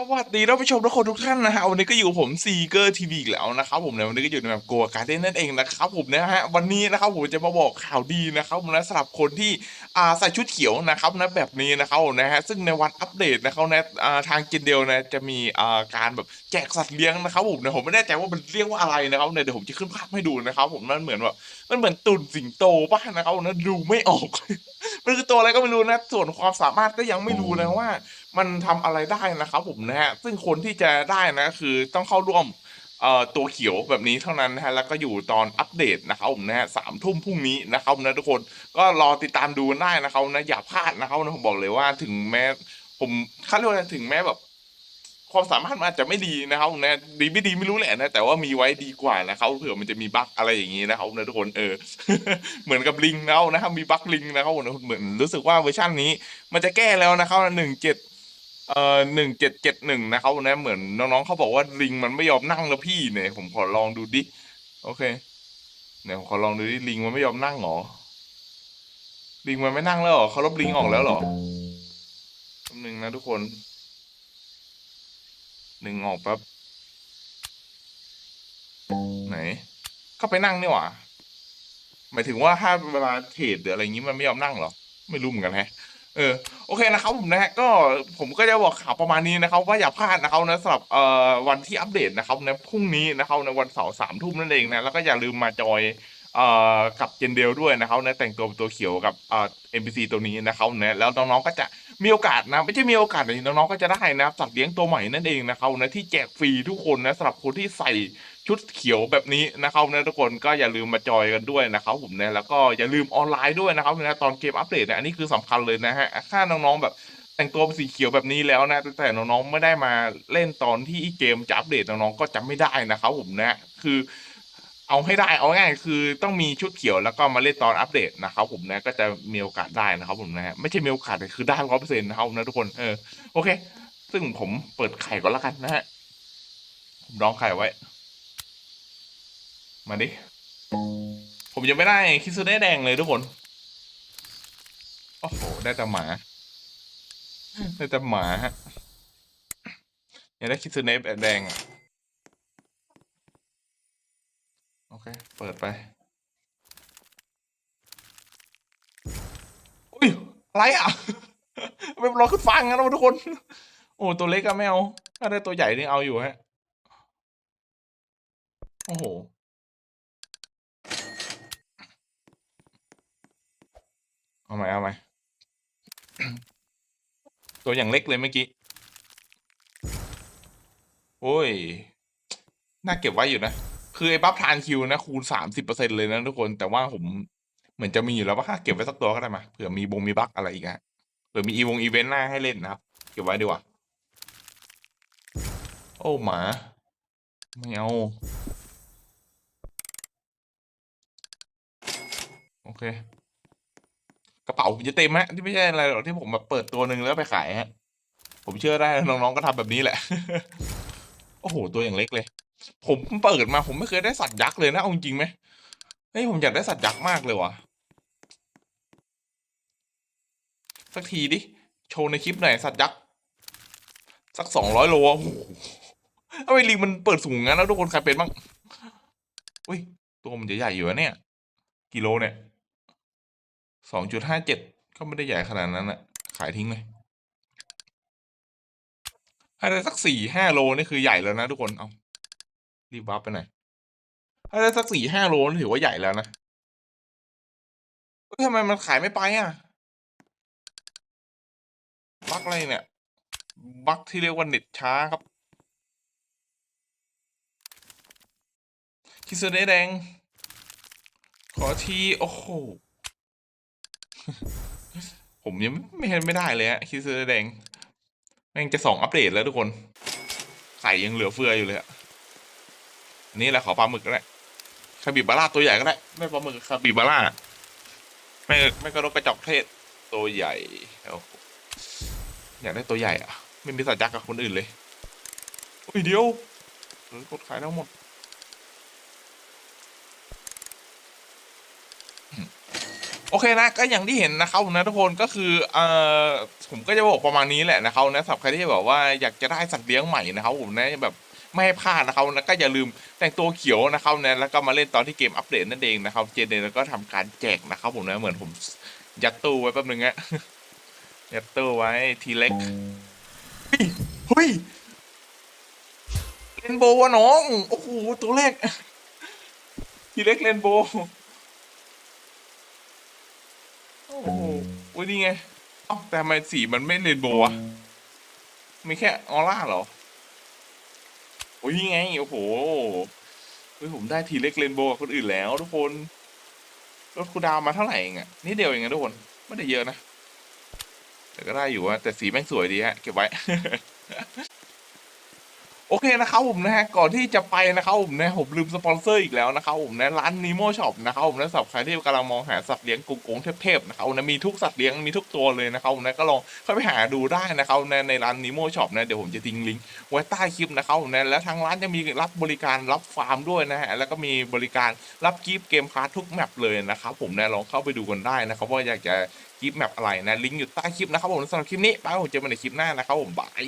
สวัสดีท่านผู้ชมทุกคนทุกท่านนะฮะวันนี้ก็อยู่กับผมซีเกอร์ทีวีอีกแล้วนะครับผมในวันนี้ก็อยู่ในแบบโกการ์เด้นนั่นเองนะครับผมนะฮะวันนี้นะครับผมจะมาบอกข่าวดีนะครับนะสำหรับคนที่อ่าใส่ชุดเขียวนะครับนะแบบนี้นะครับนะฮะซึ่งในวันอัปเดตนะครับนะอ่าทางจินเดลนะจะมีอ่าการแบบแจกสัตว์เลี้ยงนะครับผมนะผมไม่แน่ใจว่ามันเรียกว่าอะไรนะครับเนี่ยเดี๋ยวผมจะขึ้นภาพให้ดูนะครับผมมันเหมือนแบบมันเหมือนตุ่นสิงโตป่ะนะครับนะดูไม่ออก มันคือตัวอะไรก็ไม่รู้นะ ส่วนความสามารถก็ยังไม่รู้นะว่า มันทำอะไรได้นะครับผมนะฮะซึ่งคนที่จะได้นะคือต้องเข้าร่วมเอ่อตัวเขียวแบบนี้เท่านั้นนะฮะแล้วก็อยู่ตอนอัปเดตนะครับผมนะฮะสามทุ่มพรุ่งนี้นะครับนะทุกคนก็รอติดตามดูได้นะครับนะอย่าพลาดนะครับนะผมบอกเลยว่าถึงแม้ผมคาดว่าถึงแม้แบบ ความสามารถมันอาจจะไม่ดีนะครับนะดีไม่ดีไม่รู้แหละนะแต่ว่ามีไว้ดีกว่านะครับเผื่อมันจะมีบั๊กอะไรอย่างนี้นะครับนะทุกคนเออเหมือนกับลิงแล้วนะครับมีบั๊กลิงนะครับเหมือนรู้สึกว่าเวอร์ชันนี้ มันจะแก้แล้วนะครับหนึ่งเจ็ดเอ่อหนึ่งเจ็ดเจ็ดหนึ่งนะครับนะเหมือนน้องๆเขาบอกว่าลิงมันไม่ยอมนั่งแล้วพี่เนี่ยผมขอลองดูดิโอเคเนี่ยผมขอลองดูดิลิงมันไม่ยอมนั่งหรอลิงมันไม่นั่งแล้วหรอเขาลบลิงออกแล้วหรอแป๊บนึงนะทุกคน หนึ่งออกแป๊บไหนเขาไปนั่งนี่หว่าหมายถึงว่าถ้าเวลาเทรดหรืออะไรอย่างนี้มันไม่ยอมนั่งหรอ ไม่รู้เหมือนกันแฮะเออโอเคนะครับผมนะฮะก็ผมก็จะบอกข่าวประมาณนี้นะครับ ว่าอย่าพลาดนะครับนะสำหรับเอ่อวันที่อัปเดตนะครับในพรุ่งนี้นะครับในวันเสาร์สามทุ่มนั่นเองนะแล้วก็อย่าลืมมาจอยเอ่อกับเจนเดลด้วยนะครับนะแต่งตัวเป็นตัวเขียวกับเอ่อ NPC ตัวนี้นะครับนะแล้วน้องๆก็จะ มีโอกาสนะไม่ใช่มีโอกาสแต่น้องๆก็จะได้นะครับสัตว์เลี้ยงตัวใหม่นั่นเองนะครับนะที่แจกฟรีทุกคนนะสำหรับคนที่ใส่ชุดเขียวแบบนี้นะครับนะทุกคนก็อย่าลืมมาจอยกันด้วยนะครับผมนะแล้วก็อย่าลืมออนไลน์ด้วยนะครับนะตอนเกมอัปเดตเนี่ยอันนี้คือสำคัญเลยนะฮะถ้าน้องๆแบบแต่งตัวเป็นสีเขียวแบบนี้แล้วนะแต่น้องๆไม่ได้มาเล่นตอนที่เกมจะอัปเดตน้องๆก็จะไม่ได้นะครับผมนะคือ เอาให้ได้เอาง่ายๆคือต้องมีชุดเขียวแล้วก็มาเล่นตอนอัปเดตนะครับผมนะก็จะมีโอกาสได้นะครับผมนะฮะไม่ใช่มีโอกาสแต่คือได้ร้อยเปอร์เซ็นต์นะครับนะทุกคนเออโอเค ซึ่งผมเปิดไข่ก่อนแล้วกันนะฮะผมลองไข่ไว้ มาดิผมยังไม่ได้คิสเน่แดงเลยทุกคนโอ้โหได้แต่หมาได้แต่หมาฮะอยากได้คิสเน่แดงอะ โอเค เปิดไป อุ้ย อะไรอะไม่รอขึ้นฟังกันะทุกคน โอ้ ตัวเล็กอะไม่เอา ถ้าได้ตัวใหญ่นี่เอาอยู่ฮะ โอ้โหเอาใหม่เอาใหม่ตัวอย่างเล็กเลยเมื่อกี้ โอ้ย น่าเก็บไว้อยู่นะ คือไอ้บัฟทานคิวนะคูณสามสิบเปอร์เซ็นเลยนะทุกคนแต่ว่าผมเหมือนจะมีอยู่แล้วว่าเก็บไว้สักตัวก็ได้มาเผื่อมีบงมีบั๊กอะไรอีกฮะเผื่อมีอีวงอีเวนต์หน้าให้เล่นนะครับ เก็บไว้ดีกว่า โอ้หมา ไม่เอา โอเค กระเป๋าผมจะเต็มฮะที่ไม่ใช่อะไรหรอกที่ผมแบบเปิดตัวหนึ่งแล้วไปขายฮะ ผมเชื่อได้น้องๆก็ทำแบบนี้แหละ โอ้โห ตัวอย่างเล็กเลย ผมเปิดมาผมไม่เคยได้สัตว์ยักษ์เลยนะเอาจริงไหมเฮ้ยผมอยากได้สัตว์ยักษ์มากเลยว่ะสักทีดิ โชว์ในคลิปหน่อยสัตว์ยักษ์สักสองร้อยโลอะโอ้โหเอาไอ้ลิงมันเปิดสูงงั้นแล้วทุกคนใครเป็นบ้างอุ้ยตัวมันจะใหญ่อยู่อะเนี่ย กิโลเนี่ยสองจุดห้าเจ็ดก็ไม่ได้ใหญ่ขนาดนั้นอะขายทิ้งเลยถ้าได้สักสี่ห้าโลนี่คือใหญ่แล้วนะทุกคน เอา รีบวับไปหน่อยถ้าได้สักสี่ห้าโลนถือว่าใหญ่แล้วนะทำไมมันขายไม่ไปอะ บั๊กอะไรเนี่ย บั๊กที่เรียกว่าเน็ตช้าครับ คิสเนแดง ขอที โอ้โห ผมยังไม่เห็นไม่ได้เลยฮะคิสเนแดง แม่งจะสองอัปเดตแล้วทุกคน ไข่ยังเหลือเฟืออยู่เลยอะ นนี่แหละขอปลาหมึกก็ได้คาบิบาร่าตัวใหญ่ก็ได้ไม่ปลาหมึกคาบิบาร่าไม่ไม่กระรกกระจอกเทศตัวใหญ่โอ้โหอยากได้ตัวใหญ่อะไม่มีสัตว์ยักษ์กับคนอื่นเลยโอ้ยเดียวเออกดขายทั้งหมดโอ้อเคนะก็อย่างที่เห็นนะครับนะทุกคนก็คือเอ่อผมก็จะบอกประมาณนี้แหละนะครับนะสำหรับใครที่แบบว่าอยากจะได้สัตว์เลี้ยงใหม่นะครับผมนะแบบ ไม่ให้พลาดนะครับนะก็อย่าลืมแต่งตัวเขียวนะครับนะแล้วก็มาเล่นตอนที่เกมอัปเดตนั่นเองนะครับเจเดนแล้วก็ทำการแจกนะครับผมนะเหมือนผมยัดตู้ไว้แป๊บนึงอะยัดตู้ไว้ทีเล็กเฮ้ยเรนโบว์วะน้องโอ้โหตัวแรกทีเล็กเรนโบว์โอ้โหอุ้ยนี่ไงเอ้าแต่ทำไมสีมันไม่เรนโบว์อะมีแค่ออร่าเหรอโอ้ยนี่ไง โอ้โหเฮ้ยผมได้ทีเล็กเรนโบว์กับคนอื่นแล้วทุกคน รถคูดาวมาเท่าไหร่เองอะนี่เดียวเองนะทุกคน ไม่ได้เยอะนะ แต่ก็ได้อยู่ว่าแต่สีแม่งสวยดีฮะ เก็บไว้ โอเคนะครับผมนะฮะก่อนที่จะไปนะครับผมนะผมลืมสปอนเซอร์อีกแล้วนะครับผมนะร้านนีโมช็อปนะครับผมนะสำหรับใครที่กำลังมองหาสัตว์เลี้ยงกุงๆเทพๆนะครับนะมีทุกสัตว์เลี้ยงมีทุกตัวเลยนะครับผมนะก็ลองเข้าไปหาดูได้นะครับในในร้านนีโมช็อปนะเดี๋ยวผมจะทิ้งลิงก์ไว้ใต้คลิปนะครับผมนะและทางร้านจะมีรับบริการรับฟาร์มด้วยนะฮะแล้วก็มีบริการรับกิฟต์เกมพาร์ททุกแมปเลยนะครับผมนะลองเข้าไปดูกันได้นะครับว่าอยากจะกิฟต์แมปอะไรนะลิงก์อยู่ใต้คลิปนะครับผมสำหรับคลิปนี้ไปผมเจอกันในคลิปหน้านะครับผมบาย